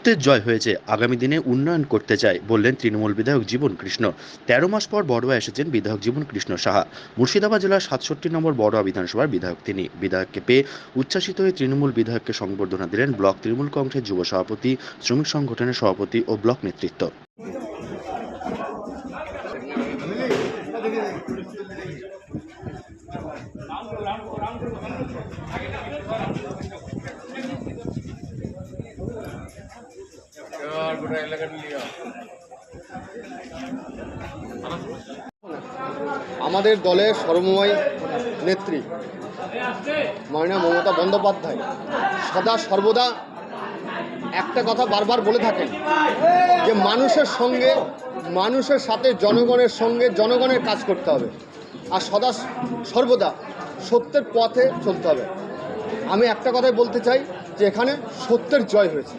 সত্যের জয় হয়েছে আগামী দিনে উন্নয়ন করতে চায় বললেন তৃণমূল বিধায়ক জীবন কৃষ্ণ। তেরো মাস পর বড়ুয়া এসেছেন বিধায়ক জীবন কৃষ্ণ সাহা। মুর্শিদাবাদ জেলার সাতষট্টি নম্বর বড়ুয়া বিধানসভার বিধায়ক তিনি। বিধায়ককে পেয়ে উচ্ছ্বাসিত হয়ে তৃণমূল বিধায়ককে সংবর্ধনা দিলেন ব্লক তৃণমূল কংগ্রেসের যুব সভাপতি, শ্রমিক সংগঠনের সভাপতি ও ব্লক নেতৃত্ব। আমাদের দলের সর্বময় নেত্রী মাননীয় মমতা বন্দ্যোপাধ্যায় সদা সর্বদা একটা কথা বারবার বলে থাকেন যে মানুষের সঙ্গে, মানুষের সাথে জনগণের সঙ্গে জনগণের কাজ করতে হবে। আর সদা সর্বদা সত্যের পথে চলতে হবে। আমি একটা কথাই বলতে চাই যে এখানে সত্যের জয় হয়েছে।